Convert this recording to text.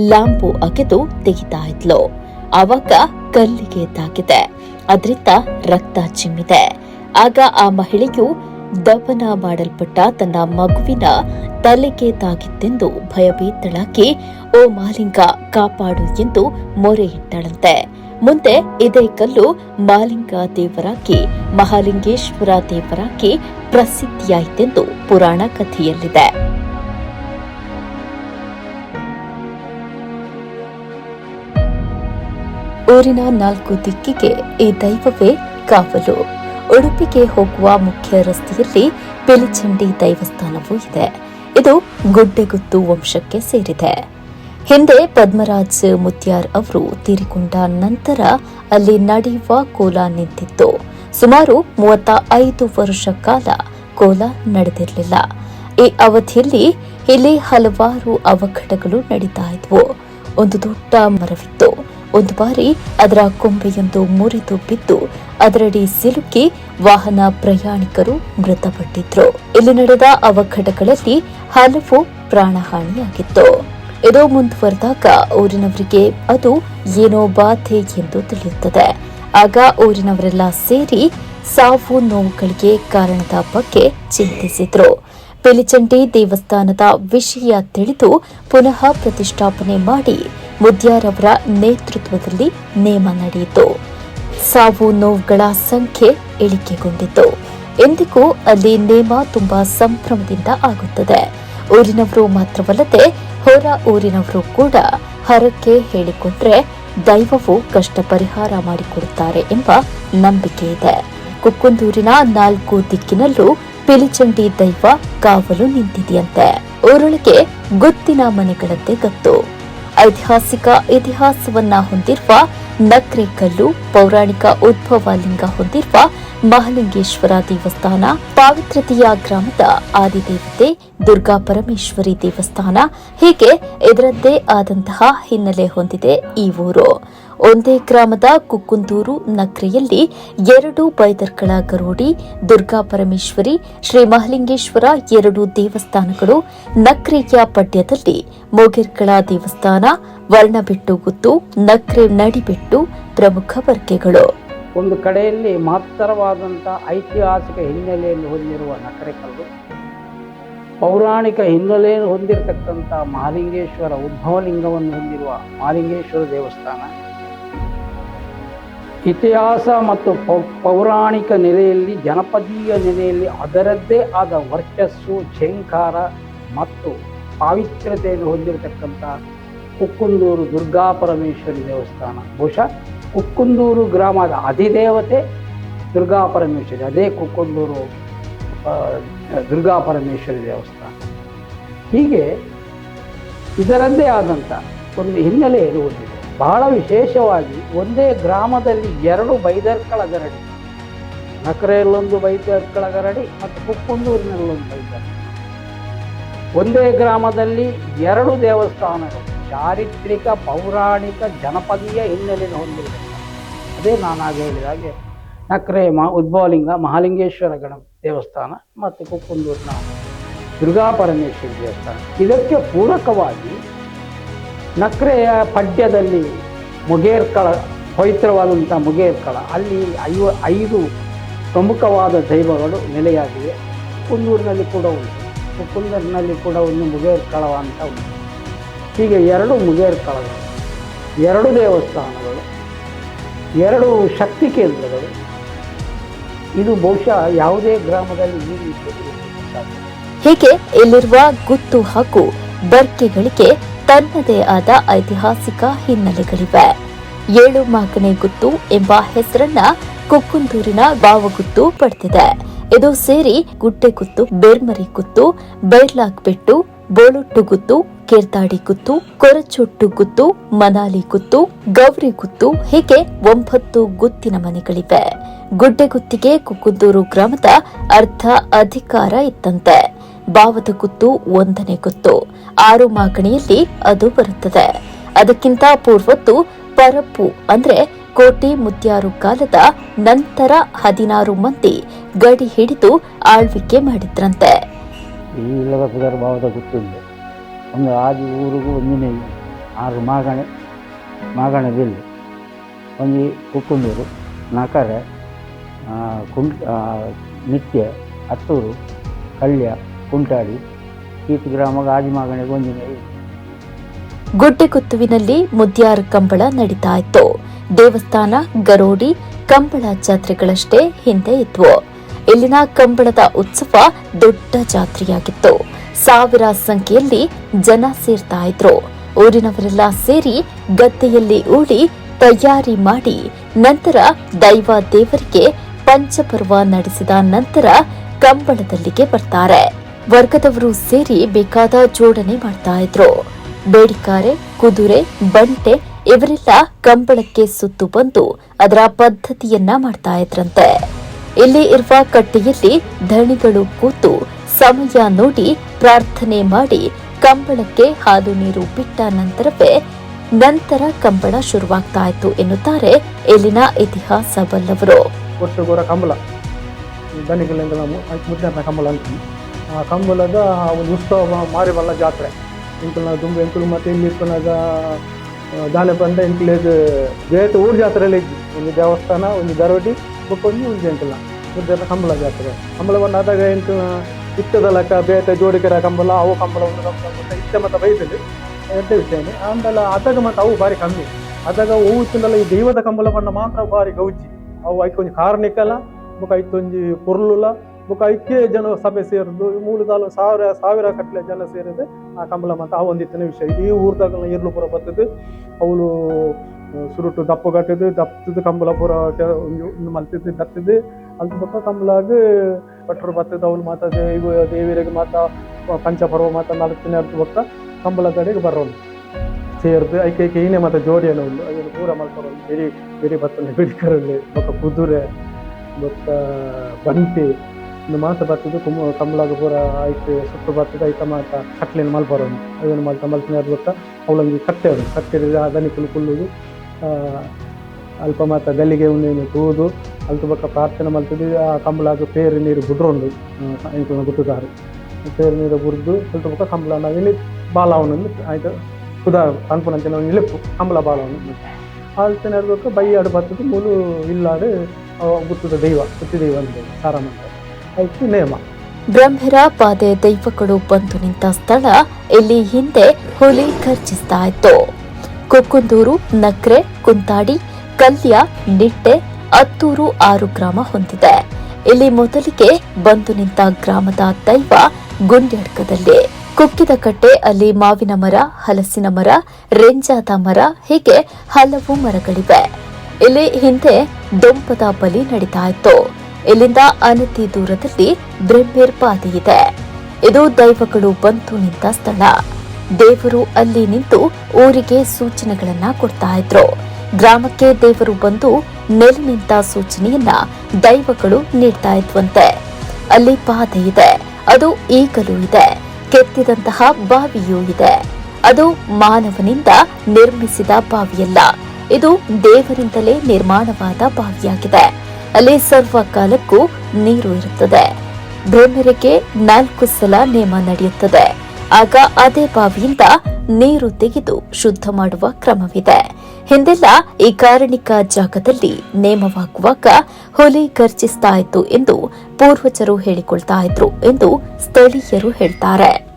Lamp ಅಗೆದು ತೆಗಿತಾ ಇದ್ಲು. ಅವಾಗ ಕಲ್ಲಿಗೆ ತಾಕಿದೆ. ಅದರಿಂದ ರಕ್ತ ಚಿಮ್ಮಿದೆ. ಆಗ ಆ ಮಹಿಳೆಯು ದಫನ ಮಾಡಲ್ಪಟ್ಟ ತನ್ನ ಮಗುವಿನ ತಲೆಗೆ ತಾಗಿತ್ತೆಂದು ಭಯಭೀತಳಾಗಿ, ಓ ಮಾಲಿಂಗ, ಕಾಪಾಡು ಎಂದು ಮೊರೆ ಇಟ್ಟಳಂತೆ. ಮುಂದೆ ಇದೇ ಕಲ್ಲು ಮಾಲಿಂಗ ದೇವರಾಗಿ, ಮಹಾಲಿಂಗೇಶ್ವರ ದೇವರಾಗಿ ಪ್ರಸಿದ್ಧಿಯಾಯಿತೆಂದು ಪುರಾಣ ಕಥೆಯಲ್ಲಿದೆ ಊರಿನ ನಾಲ್ಕು ದಿಕ್ಕಿಗೆ ಈ ದೈವವೇ ಕಾವಲು. ಉಡುಪಿಗೆ ಹೋಗುವ ಮುಖ್ಯ ರಸ್ತೆಯಲ್ಲಿ ಪಿಲಿಚಂಡಿ ದೈವಸ್ಥಾನವೂ ಇದೆ. ಇದು ಗುಡ್ಡೆಗುತ್ತು ವಂಶಕ್ಕೆ ಸೇರಿದೆ. ಹಿಂದೆ ಪದ್ಮರಾಜ್ ಮುತ್ಯಾರ್ ಅವರು ತೀರಿಕೊಂಡ ನಂತರ ಅಲ್ಲಿ ನಡೆಯುವ ಕೋಲ ನಿಂತಿತ್ತು. ಸುಮಾರು ಮೂವತ್ತ ಐದು ವರ್ಷ ಕಾಲ ಕೋಲ ನಡೆದಿರಲಿಲ್ಲ. ಈ ಅವಧಿಯಲ್ಲಿ ಇಲ್ಲಿ ಹಲವಾರು ಅವಘಡಗಳು ನಡೀತಾ ಇದ್ವು. ಒಂದು ದೊಡ್ಡ ಮರವಿತ್ತು. ಒಂದು ಬಾರಿ ಅದರ ಕೊಂಬೆಯೊಂದು ಮುರಿದು ಬಿದ್ದು ಅದರಡಿ ಸಿಲುಕಿ ವಾಹನ ಪ್ರಯಾಣಿಕರು ಮೃತಪಟ್ಟಿದ್ರು. ಇಲ್ಲಿ ನಡೆದ ಅವಘಡಗಳಲ್ಲಿ ಹಲವು ಪ್ರಾಣಹಾನಿಯಾಗಿತ್ತು. ಇದು ಮುಂದುವರೆದಾಗ ಊರಿನವರಿಗೆ ಅದು ಏನೋ ಬಾಧೆ ಎಂದು ತಿಳಿಯುತ್ತದೆ. ಆಗ ಊರಿನವರೆಲ್ಲ ಸೇರಿ ಸಾವು ನೋವುಗಳಿಗೆ ಕಾರಣದ ಬಗ್ಗೆ ಚಿಂತಿಸಿದ್ರು. ಪಿಲಿಚಂಡಿ ದೇವಸ್ಥಾನದ ವಿಷಯ ತಿಳಿದು ಪುನಃ ಪ್ರತಿಷ್ಠಾಪನೆ ಮಾಡಿ ಮುದ್ಯಾರವರ ನೇತೃತ್ವದಲ್ಲಿ ನೇಮ ನಡೆಯಿತು. ಸಾವು ನೋವುಗಳ ಸಂಖ್ಯೆ ಇಳಿಕೆಗೊಂಡಿತು ಎಂದಿಗೂ ಅಲ್ಲಿ ನೇಮ ತುಂಬಾ ಸಂಭ್ರಮದಿಂದ ಆಗುತ್ತದೆ. ಊರಿನವರು ಮಾತ್ರವಲ್ಲದೆ ಹೊರ ಊರಿನವರು ಕೂಡ ಹರಕೆ ಹೇಳಿಕೊಂಡ್ರೆ ದೈವವು ಕಷ್ಟ ಪರಿಹಾರ ಮಾಡಿಕೊಡುತ್ತಾರೆ ಎಂಬ ನಂಬಿಕೆ ಇದೆ. ಕುಕ್ಕುಂದೂರಿನ ನಾಲ್ಕು ದಿಕ್ಕಿನಲ್ಲೂ ಪಿಲಿಚಂಡಿ ದೈವ ಕಾವಲು ನಿಂತಿದೆಯಂತೆ. ಊರೊಳಗೆ ಗೊತ್ತಿನ ಮನೆಗಳಂತೆ ಗತ್ತು. ಐತಿಹಾಸಿಕ ಇತಿಹಾಸವನ್ನ ಹೊಂದಿರುವ ನಕ್ರೆ ಕಲ್ಲು ಪೌರಾಣಿಕ ಉದ್ಭವ ಲಿಂಗ ಹೊಂದಿರುವ ಮಹಾಲಿಂಗೇಶ್ವರ ದೇವಸ್ಥಾನ ಪಾವಿತ್ರತೆಯ ಗ್ರಾಮದ ಆದಿದೇವತೆ ದುರ್ಗಾ ಪರಮೇಶ್ವರಿ ದೇವಸ್ಥಾನ ಹೀಗೆ ಇದರದ್ದೇ ಆದಂತಹ ಹಿನ್ನೆಲೆ ಹೊಂದಿದೆ ಈ ಊರು. ಒಂದೇ ಗ್ರಾಮದ ಕುಕ್ಕುಂದೂರು ನಕ್ರೆಯಲ್ಲಿ ಎರಡು ಬೈದರ್ಕಳ ಗರೋಡಿ, ದುರ್ಗಾ ಪರಮೇಶ್ವರಿ, ಶ್ರೀ ಮಹಲಿಂಗೇಶ್ವರ ಎರಡು ದೇವಸ್ಥಾನಗಳು ನಕ್ರೆಯ ಪಠ್ಯದಲ್ಲಿ ಮೋಗಿರ್ಕಳ ದೇವಸ್ಥಾನ, ವರ್ಣಬೆಟ್ಟು ಗುತ್ತು ನಕ್ರೆ ನಡಿಬೆಟ್ಟು ಪ್ರಮುಖ ವರ್ಗಗಳು ಒಂದು ಕಡೆಯಲ್ಲಿ ಮಹತ್ತರವಾದಂಥ ಐತಿಹಾಸಿಕ ಹಿನ್ನೆಲೆಯನ್ನು ಹೊಂದಿರುವ ನಕರೆಕಲ್ಲು ಪೌರಾಣಿಕ ಹಿನ್ನೆಲೆಯನ್ನು ಹೊಂದಿರತಕ್ಕಂಥ ಮಹಾಲಿಂಗೇಶ್ವರ ಉದ್ಭವಲಿಂಗವನ್ನು ಹೊಂದಿರುವ ಮಹಾಲಿಂಗೇಶ್ವರ ದೇವಸ್ಥಾನ ಇತಿಹಾಸ ಮತ್ತು ಪೌರಾಣಿಕ ನೆಲೆಯಲ್ಲಿ, ಜನಪದೀಯ ನೆಲೆಯಲ್ಲಿ ಅದರದ್ದೇ ಆದ ವರ್ಚಸ್ಸು, ಝೇಂಕಾರ ಮತ್ತು ಪಾವಿತ್ರ್ಯತೆಯನ್ನು ಹೊಂದಿರತಕ್ಕಂಥ ಕುಕ್ಕುಂದೂರು ದುರ್ಗಾ ಪರಮೇಶ್ವರಿ ದೇವಸ್ಥಾನ. ಬಹುಶಃ ಕುಕ್ಕುಂದೂರು ಗ್ರಾಮದ ಅಧಿದೇವತೆ ದುರ್ಗಾ ಪರಮೇಶ್ವರಿ, ಅದೇ ಕುಕ್ಕುಂದೂರು ದುರ್ಗಾ ಪರಮೇಶ್ವರಿ ದೇವಸ್ಥಾನ. ಹೀಗೆ ಇದರದ್ದೇ ಆದಂಥ ಒಂದು ಹಿನ್ನೆಲೆ ಇರುವುದಿದೆ ಬಹಳ ವಿಶೇಷವಾಗಿ ಒಂದೇ ಗ್ರಾಮದಲ್ಲಿ ಎರಡು ಬೈದರ್ಕಳ ಗರಡಿ ನಕರೆಯಲ್ಲೊಂದು ಬೈದರ್ಕಳ ಗರಡಿ ಮತ್ತು ಕುಕ್ಕುಂದೂರಿನಲ್ಲೊಂದು ಬೈದರ್. ಒಂದೇ ಗ್ರಾಮದಲ್ಲಿ ಎರಡು ದೇವಸ್ಥಾನಗಳು, ಚಾರಿತ್ರಿಕ ಪೌರಾಣಿಕ ಜನಪದೀಯ ಹಿನ್ನೆಲೆಯನ್ನು ಹೊಂದಿದೆ ಅದೇ ನಾನು ಆಗ ಹೇಳಿದ ಹಾಗೆ ನಕ್ರೆ ಮಾ ಉದ್ಭವಲಿಂಗ ಮಹಾಲಿಂಗೇಶ್ವರ ಗಣ ದೇವಸ್ಥಾನ ಮತ್ತು ಕುಕ್ಕುಂದೂರಿನ ದುರ್ಗಾ ಪರಮೇಶ್ವರಿ ದೇವಸ್ಥಾನ. ಇದಕ್ಕೆ ಪೂರಕವಾಗಿ ನಕ್ರೆಯ ಪಡ್ಯದಲ್ಲಿ ಮುಗೇರ್ಕಳ ಪವಿತ್ರವಾದಂಥ ಮುಗೇರ್ಕಳ. ಅಲ್ಲಿ ಐವ, ಐದು ಪ್ರಮುಖವಾದ ದೈವಗಳು ನೆಲೆಯಾಗಿವೆ. ಕುಂದೂರಿನಲ್ಲಿ ಕೂಡ ಉಂಟು. ಕುಂದೂರಿನಲ್ಲಿ ಕೂಡ ಒಂದು ಮುಗೇರ್ಕಳ ಅಂತ ಉಂಟು. ಹೀಗೆ ಎರಡು ಮುಗೇರ್ಕಳಗಳು, ಎರಡು ದೇವಸ್ಥಾನಗಳು, ಎರಡು ಶಕ್ತಿ ಕೇಂದ್ರಗಳು. ಇದು ಬಹುಶಃ ಯಾವುದೇ ಗ್ರಾಮದಲ್ಲಿ ಈ ಹೀಗೆ ಇಲ್ಲಿರುವ ಗುತ್ತು ಹಾಗೂ ಬರ್ಕೆಗಳಿಗೆ ತನ್ನದೇ ಆದ ಐತಿಹಾಸಿಕ ಹಿನ್ನೆಲೆಗಳಿವೆ. ಏಳು ಮಾಕನೆ ಗುತ್ತು ಎಂಬ ಹೆಸರನ್ನ ಕುಕ್ಕುಂದೂರಿನ ಬಾವಗುತ್ತು ಪಡೆದಿದೆ. ಇದು ಸೇರಿ ಗುಡ್ಡೆ ಗುತ್ತು, ಬೇರ್ಮರಿ ಗುತ್ತು ಬೈರ್ಲಾಕ್ ಬೆಟ್ಟು ಬೋಳುಟ್ಟು ಗುತ್ತು ಕೇರ್ತಾಡಿ ಗುತ್ತು, ಕೊರಚೊಟ್ಟು ಗುತ್ತು, ಮನಾಲಿ ಗುತ್ತು, ಗೌರಿ ಗುತ್ತು ಹೀಗೆ ಒಂಬತ್ತು ಗುತ್ತಿನ ಮನೆಗಳಿವೆ. ಗುಡ್ಡೆಗುತ್ತಿಗೆ ಕುಕ್ಕುಂದೂರು ಗ್ರಾಮದ ಅರ್ಧ ಅಧಿಕಾರ ಇತ್ತಂತೆ ಬಾವದ ಗುತ್ತು ಒಂದನೇ ಗುತ್ತು. ಆರು ಮಾಗಣಿಯಲ್ಲಿ ಅದು ಬರುತ್ತದೆ. ಅದಕ್ಕಿಂತ ಪೂರ್ವತ್ತು ಪರಪ್ಪು ಅಂದ್ರೆ ಕೋಟಿ ಮುತ್ಯಾರು ಕಾಲದ ನಂತರ ಹದಿನಾರು ಮಂದಿ ಗಡಿ ಹಿಡಿದು ಆಳ್ವಿಕೆ ಮಾಡಿದ್ರಂತೆ. ಇಲ್ಲದ ಒಂದು ಆದಿ ಊರಿಗೂ ಒಂದಿನೇ ಆರು ಮಾಗಣೆ ಮಾಗಣೆ ಬಿಲ್ಲು ಒಂಜಿ ಕುಕ್ಕುಂದೂರು, ನಕರೆ ಕುಂ ನಿತ್ಯ, ಹತ್ತೂರು, ಕಳ್ಯ, ಕುಂಟಾಡಿ ಕೀರ್ತಿ ಗ್ರಾಮ ಗಾಜಿಮಾಗಣೆಗೆ ಒಂದಿನ ಗುಡ್ಡೆಗುತ್ತುವಿನಲ್ಲಿ ಮುದ್ಯಾರ್ ಕಂಬಳ ನಡೀತಾ ಇತ್ತು ದೇವಸ್ಥಾನ, ಗರೋಡಿ, ಕಂಬಳ ಜಾತ್ರೆಗಳಷ್ಟೇ ಹಿಂದೆ ಇದ್ವು. ಇಲ್ಲಿನ ಕಂಬಳದ ಉತ್ಸವ ದೊಡ್ಡ ಜಾತ್ರೆಯಾಗಿತ್ತು. ಸಾವಿರ ಸಂಖ್ಯೆಯಲ್ಲಿ ಜನ ಸೇರ್ತಾ ಇದ್ರು ಊರಿನವರೆಲ್ಲ ಸೇರಿ ಗದ್ದೆಯಲ್ಲಿ ಊಡಿ ತಯಾರಿ ಮಾಡಿ ನಂತರ ದೈವ ದೇವರಿಗೆ ಪಂಚಪರ್ವ ನಡೆಸಿದ ನಂತರ ಕಂಬಳದಲ್ಲಿಗೆ ಬರ್ತಾರೆ. ವರ್ಗದವರು ಸೇರಿ ಬೇಕಾದ ಜೋಡಣೆ ಮಾಡ್ತಾ ಇದ್ರು. ಬೇಡಿಕಾರೆ, ಕುದುರೆ, ಬಂಟೆ ಇವರೆಲ್ಲ ಕಂಬಳಕ್ಕೆ ಸುತ್ತು ಬಂದು ಅದರ ಪದ್ಧತಿಯನ್ನ ಮಾಡ್ತಾ ಇದ್ರಂತೆ. ಇಲ್ಲಿ ಇರುವ ಕಟ್ಟೆಯಲ್ಲಿ ಧಣಿಗಳು ಕೂತು ಸಮಯ ನೋಡಿ ಪ್ರಾರ್ಥನೆ ಮಾಡಿ ಕಂಬಳಕ್ಕೆ ಹಾಲು ನೀರು ಬಿಟ್ಟ ನಂತರವೇ ನಂತರ ಕಂಬಳ ಶುರುವಾಗ್ತಾ ಇತ್ತು ಎನ್ನುತ್ತಾರೆ ಇಲ್ಲಿನ ಇತಿಹಾಸ ಬಲ್ಲವರು ಕಂಬಳ. ಕಂಬಳ ಕಂಬಳದ ಒಂದು ಉತ್ಸವ ಮಾರಿಬಲ್ಲ ಜಾತ್ರೆ. ಇಂಕಲ್ನ ದುಂಬು, ಎಂಕುಲು ಮತ್ತು ಇಲ್ಲಿ ಇಪ್ಪನಾಗ ದಾನೆ ಬಂದ ಇಂಕಲೇದು ಬೇತ ಊರು ಜಾತ್ರೆಯಲ್ಲಿ ಇದ್ವಿ. ಒಂದು ದೇವಸ್ಥಾನ, ಒಂದು ದರವಟಿ ಬಕ್ಕೊಂದು ಒಂದು ಎಂಕಲ್ನ ಮುದ್ದಿನ ಕಂಬಳ ಜಾತ್ರೆ ಕಂಬಳ ಆದಾಗ ಎಂಕಲ್ನ ಇತ್ತದ ಲೆಕ್ಕ ಬೇತ ಜೋಡಿಕರ ಕಂಬಳ ಅವು ಕಂಬಳ ಒಂದು ಕಂಬಳ ಇಷ್ಟ ಮತ್ತು ಬೈದಲ್ಲಿ ಎರಡೇ ವಿಷಯನೇ ಆಮೇಲೆ ಅದಾಗ ಮತ್ತು ಅವು ಭಾರಿ ಕಮ್ಮಿ. ಅದಾಗ ಹೂವು ಇತ್ತಿನಲ್ಲ ಈ ದೈವದ ಕಂಬಳ ಬಣ್ಣ ಮಾತ್ರ ಭಾರಿ ಗೌಜಿ. ಅವು ಐಕೊಂಜಿ ಕಾರ್ನಿಕಲ್ಲ ಮುಖ ಐತೊಂಜಿ ಐತ್ ಒಂಜಿ ಪೊರ್ಲುಲ ಐಕ್ಯ ಜನ ಸಭೆ ಸೇರಿದ್ದು ಮೂಲದ ಸಾವಿರ ಸಾವಿರ ಕಟ್ಲೆ ಜನ ಸೇರಿದೆ ಆ ಕಂಬಳ ಮಾತ ಆ ಒಂದಿತ್ತಿನ ವಿಷಯ. ಈ ಊರ್ದಾಗ ಇರ್ಲು ಪುರ ಬರ್ತದೆ ಅವಳು ಸುರುಟು ದಪ್ಪ ಕಟ್ಟಿದ್ದು ದಪ್ಪದ ಕಂಬಳ ಪುರ ಕೆ- ಒಂಜಿ ಒಂದು ಮಲ್ತಿದ್ದು ದತ್ತಿದ್ದು ಅಲ್ಲಿ ಬೊಕ ಕಂಬಳಾಗಿ ಭಟ್ರು ಬರ್ತದೆ ಅವಳು ಮಾತ ದೇವಿ ದೇವಿಯರಿಗೆ ಮಾತ ಪಂಚಪರ್ವ ಮಾತ ನಲತ್ತಿನ ಅರ್ಥ ಬೊಕ್ಕ ಕಂಬಳ ಕಡೆಗೆ ಬರೋಳು ಸೇರ್ದು, ಐಕೆ ಐಕೆ ಏನೇ ಮತ್ತೆ ಜೋಡಿಯನ್ನು ಉಂಡು ಅದನ್ನು ಪೂರ ಮಲ್ಪರು, ಬಿಡಿ ಬಿಡಿ ಬತ್ತಲ್ಲಿ ಬಿಡಿಕರಲ್ಲಿ ಮತ್ತು ಕುದುರೆ ಮತ್ತು ಬಂಟಿ ಒಂದು ಮಾತ ಬರ್ತದೆ ಕುಮ ಪೂರ ಐತೆ ಸುತ್ತು ಬರ್ತದೆ, ಐತ ಮಾತ ಕಟ್ಲಿನ ಮಲ್ಪರು ಅದನ್ನು ಮಲ್ತ ಮಲ್ತಿನ ಅದು ಬೊಕ್ಕ ಅವಳಂಗೆ ಅದು. ಕತ್ತೆ ಅದನ್ನು ಕುಲು ಕುಲ್ಲುದು. ಅಲ್ಪ ಮಾತ ಗಲ್ಲಿಗೆ ಉಣ್ಣೆನೆ ತೂದು, ಅಲ್ಪ ಬೊಕ್ಕ ಪ್ರಾರ್ಥನೆ ಮಲ್ತದೆ, ಆ ಕಂಬಳಾಗ ಪೇರು ನೀರು ಬುಡ್ರೊಂಡು ಆಯ್ತು ಗುಟ್ಟುದಾರು ಪೇರು ನೀರು ಬುಡ್ದು ಅಲ್ಪ ಪಕ್ಕ ಕಂಬಳ ನಾವಿಲ್ಲಿ ಬಾಲವನನ್ನು ಆಯ್ತು? ಕುದ ಅನ್ಪುನಂಚಿನ ನಾವು ಇಳಿಪು ಕಂಬಳ ಬಾಲವನ್ನು ಆಲ್ತನೆ ಇರ್ಬೇಕು ಬೈ ಆಡು ಬರ್ತದೆ ಮೂಲು ಇಲ್ಲಾಡು ಗುತ್ತದ ದೈವ ಗುತ್ತಿ ದೈವ ಅಂತ ಸಾರಮ್ಮ ಬ್ರಹ್ಮರ ಪಾದೆ ದೈವಗಳು ಬಂದು ನಿಂತ ಸ್ಥಳ ಇಲ್ಲಿ ಹಿಂದೆ ಹುಲಿ ಖರ್ಚಿಸ್ತಾ ಇತ್ತು. ಕೊಕ್ಕುಂದೂರು, ನಕ್ರೆ, ಕುಂತಾಡಿ, ಕಲ್ಯ, ನಿಟ್ಟೆ, ಅತ್ತೂರು ಆರು ಗ್ರಾಮ ಹೊಂದಿದೆ. ಇಲ್ಲಿ ಮೊದಲಿಗೆ ಬಂದು ನಿಂತ ಗ್ರಾಮದ ದೈವ ಗುಂಡ್ಯಡ್ಕದಲ್ಲಿ. ಕುಕ್ಕಿದ ಕಟ್ಟೆ ಅಲ್ಲಿ ಮಾವಿನ ಮರ, ಹಲಸಿನ ಮರ, ರೆಂಜಾದ ಮರ, ಹೀಗೆ ಹಲವು ಮರಗಳಿವೆ. ಇಲ್ಲಿ ಹಿಂದೆ ದೊಂಪದ ಬಲಿ ನಡೀತಾ ಇತ್ತು. ಇಲ್ಲಿಂದ ಅನತಿ ದೂರದಲ್ಲಿ ಬ್ರಹ್ಮೇರ್ ಪಾದಿ ಇದೆ. ಇದು ದೈವಗಳು ಬಂತು ನಿಂತ ಸ್ಥಳ. ದೇವರು ಅಲ್ಲಿ ನಿಂತು ಊರಿಗೆ ಸೂಚನೆಗಳನ್ನ ಕೊಡ್ತಾ ಇದ್ರು. ಗ್ರಾಮಕ್ಕೆ ದೇವರು ಬಂದು ನೆಲೆ ನಿಂತ ಸೂಚನೆಯನ್ನ ದೈವಗಳು ನೀಡ್ತಾ ಇದ್ವಂತೆ. ಅಲ್ಲಿ ಪಾದೆ ಇದೆ. ಅದು ಈಗಲೂ ಇದೆ. ಕೆತ್ತಿದಂತಹ ಬಾವಿಯೂ ಇದೆ. ಅದು ಮಾನವನಿಂದ ನಿರ್ಮಿಸಿದ ಬಾವಿಯಲ್ಲ. ಇದು ದೇವರಿಂದಲೇ ನಿರ್ಮಾಣವಾದ ಬಾವಿಯಾಗಿದೆ. ಅಲ್ಲಿ ಸರ್ವಕಾಲಕ್ಕೂ ನೀರು ಇರುತ್ತದೆ. ಬ್ರಹ್ಮರಿಗೆ ನಾಲ್ಕು ಸಲ ನೇಮ ನಡೆಯುತ್ತದೆ. ಆಗ ಅದೇ ಬಾವಿಯಿಂದ ನೀರು ತೆಗೆದು ಶುದ್ಧ ಮಾಡುವ ಕ್ರಮವಿದೆ. ಹಿಂದೆಲ್ಲ ಈ ಕಾರಣಿಕ ಜಾಗದಲ್ಲಿ ನೇಮವಾಗುವಾಗ ಹುಲಿ ಗರ್ಜಿಸ್ತಾ ಇತ್ತು ಎಂದು ಪೂರ್ವಜರು ಹೇಳಿಕೊಳ್ತಾ ಇದ್ರು ಎಂದು ಸ್ಥಳೀಯರು ಹೇಳ್ತಾರೆ.